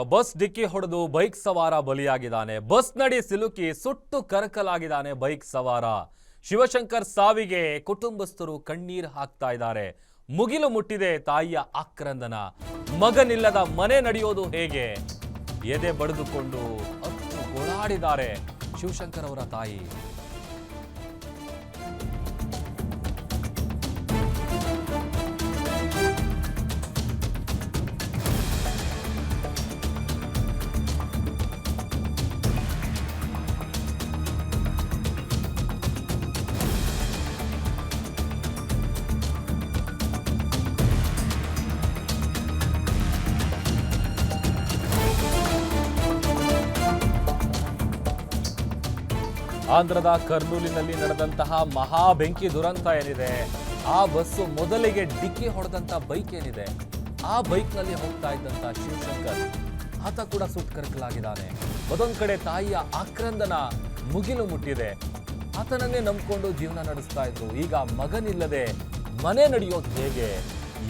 Bus ಡಿಕ್ಕಿ ಹೊಡೆದು bike ಸವಾರ ಬಲಿಯಾಗಿದ್ದಾನೆ. ಬಸ್ ನಡಿ ಸಿಲುಕಿ ಸುಟ್ಟು ಕರಕಲಾಗಿದ್ದಾನೆ ಬೈಕ್ ಸವಾರ. ಶಿವಶಂಕರ್ ಸಾವಿಗೆ ಕುಟುಂಬಸ್ಥರು ಕಣ್ಣೀರು ಹಾಕ್ತಾ ಇದ್ದಾರೆ. ಮುಗಿಲು ಮುಟ್ಟಿದೆ ತಾಯಿಯ ಆಕ್ರಂದನ. ಮಗನಿಲ್ಲದ ಮನೆ ನಡೆಯೋದು ಹೇಗೆ? ಎದೆ ಬಡಿದುಕೊಂಡು ಅಷ್ಟು ಗೋಳಾಡಿದ್ದಾರೆ ಶಿವಶಂಕರ್ ಅವರ ತಾಯಿ. ಆಂಧ್ರದ ಕರ್ನೂಲಿನಲ್ಲಿ ನಡೆದಂತಹ ಮಹಾ ಬೆಂಕಿ ದುರಂತ ಏನಿದೆ? ಆ ಬಸ್ಸು ಮೊದಲಿಗೆ ಡಿಕ್ಕಿ ಹೊಡೆದಂತ ಬೈಕ್ ಏನಿದೆ? ಆ ಬೈಕ್ನಲ್ಲಿ ಹೋಗ್ತಾ ಇದ್ದಂತ ಶಿವಶಂಕರ್, ಆತ ಕೂಡ ಸುಟ್ಟು ಕರಕಲಾಗಿದ್ದಾನೆ ಮತ್ತೊಂದ್ ಕಡೆ ತಾಯಿಯ ಆಕ್ರಂದನ ಮುಗಿಲು ಮುಟ್ಟಿದೆ. ಆತನನ್ನೇ ನಂಬಿಕೊಂಡು ಜೀವನ ನಡೆಸ್ತಾ ಇದ್ರು. ಈಗ ಮಗನಿಲ್ಲದೆ ಮನೆ ನಡೆಯೋದು ಹೇಗೆ?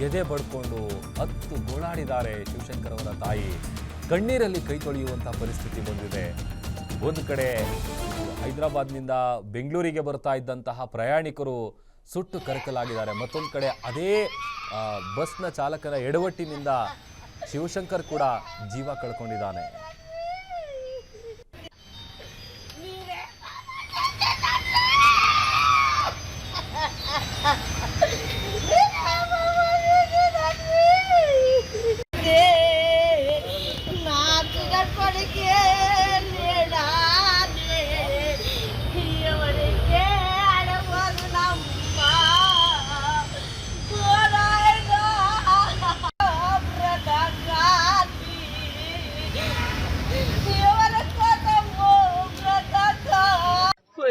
ಎದೆ ಬಡ್ಕೊಂಡು ಹತ್ತು ಗೋಳಾಡಿದ್ದಾರೆ ಶಿವಶಂಕರ್ ಅವರ ತಾಯಿ. ಕಣ್ಣೀರಲ್ಲಿ ಕೈ ತೊಳೆಯುವಂತ ಪರಿಸ್ಥಿತಿ ಬಂದಿದೆ. ಒಂದು ಕಡೆ ಹೈದರಾಬಾದ್ನಿಂದ ಬೆಂಗಳೂರಿಗೆ ಬರ್ತಾ ಇದ್ದಂತಹ ಪ್ರಯಾಣಿಕರು ಸುಟ್ಟು ಕರಕಲಾಗಿದ್ದಾರೆ ಮತ್ತೊಂದು ಕಡೆ ಅದೇ ಬಸ್ನ ಚಾಲಕನ ಎಡವಟ್ಟಿನಿಂದ ಶಿವಶಂಕರ್ ಕೂಡ ಜೀವ ಕಳ್ಕೊಂಡಿದ್ದಾನೆ నాకు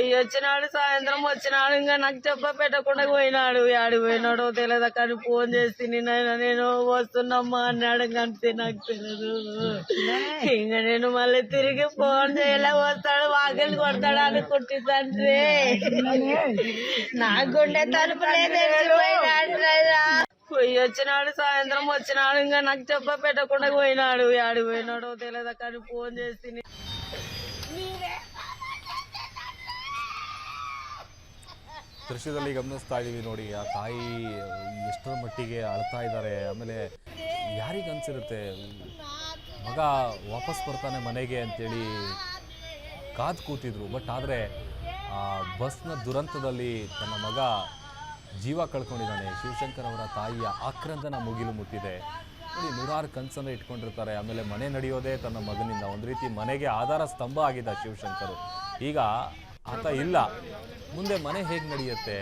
పోయి వచ్చినాడు సాయంత్రం వచ్చినాడు ఇంకా నాకు చెప్ప పెట్టకుండా పోయినాడు. ఆడి పోయినాడో తెలియదు కానీ ఫోన్ చేసి నేను నేను వస్తున్నామ్మా అన్నాడు అంతే నాకు తెలియదు. ఇంకా నేను మళ్ళీ తిరిగి ఫోన్ చేయలే వస్తాడు వాకిలు కొడతాడు అనుకుంటే తండ్రి. నాకు గుండె తలుపులే పోయి వచ్చినాడు సాయంత్రం వచ్చినాడు ఇంకా నాకు చెప్ప పెట్టకుండా పోయినాడు. ఆడి పోయినాడో తెలియదు కానీ ఫోన్ చేసి ದೃಶ್ಯದಲ್ಲಿ ಗಮನಿಸ್ತಾ ಇದ್ದೀವಿ ನೋಡಿ, ಆ ತಾಯಿ ಎಷ್ಟರ ಮಟ್ಟಿಗೆ ಅಳ್ತಾ ಇದ್ದಾರೆ, ಆಮೇಲೆ ಯಾರಿಗೆ ಅನ್ಸಿರುತ್ತೆ? ಮಗ ವಾಪಸ್ ಬರ್ತಾನೆ ಮನೆಗೆ ಅಂತೇಳಿ ಕಾದು ಕೂತಿದ್ರು ಬಟ್ ಆದರೆ ಆ ಬಸ್ನ ದುರಂತದಲ್ಲಿ ತನ್ನ ಮಗ ಜೀವ ಕಳ್ಕೊಂಡಿದ್ದಾನೆ. ಶಿವಶಂಕರ್ ಅವರ ತಾಯಿಯ ಆಕ್ರಂದನ ಮುಗಿಲು ಮುಟ್ಟಿದೆ. ನೋಡಿ, ನೂರಾರು ಕನಸನ್ನು ಇಟ್ಕೊಂಡಿರ್ತಾರೆ, ಆಮೇಲೆ ಮನೆ ನಡೆಯೋದೇ ತನ್ನ ಮಗನಿಂದ. ಒಂದು ರೀತಿ ಮನೆಗೆ ಆಧಾರ ಸ್ತಂಭ ಆಗಿದ್ದ ಶಿವಶಂಕರು. ಈಗ ಆತ ಇಲ್ಲ. ಮುಂದೆ ಮನೆ ಹೇಗೆ ನಡೆಯುತ್ತೆ?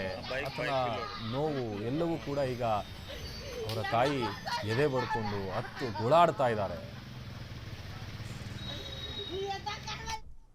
ಆತನ ನೋವು ಎಲ್ಲವೂ ಕೂಡ ಈಗ ಅವರ ತಾಯಿ ಎದೆ ಬಡ್ಕೊಂಡು ಹತ್ತು ಗುಳಾಡ್ತಾ ಇದ್ದಾರೆ.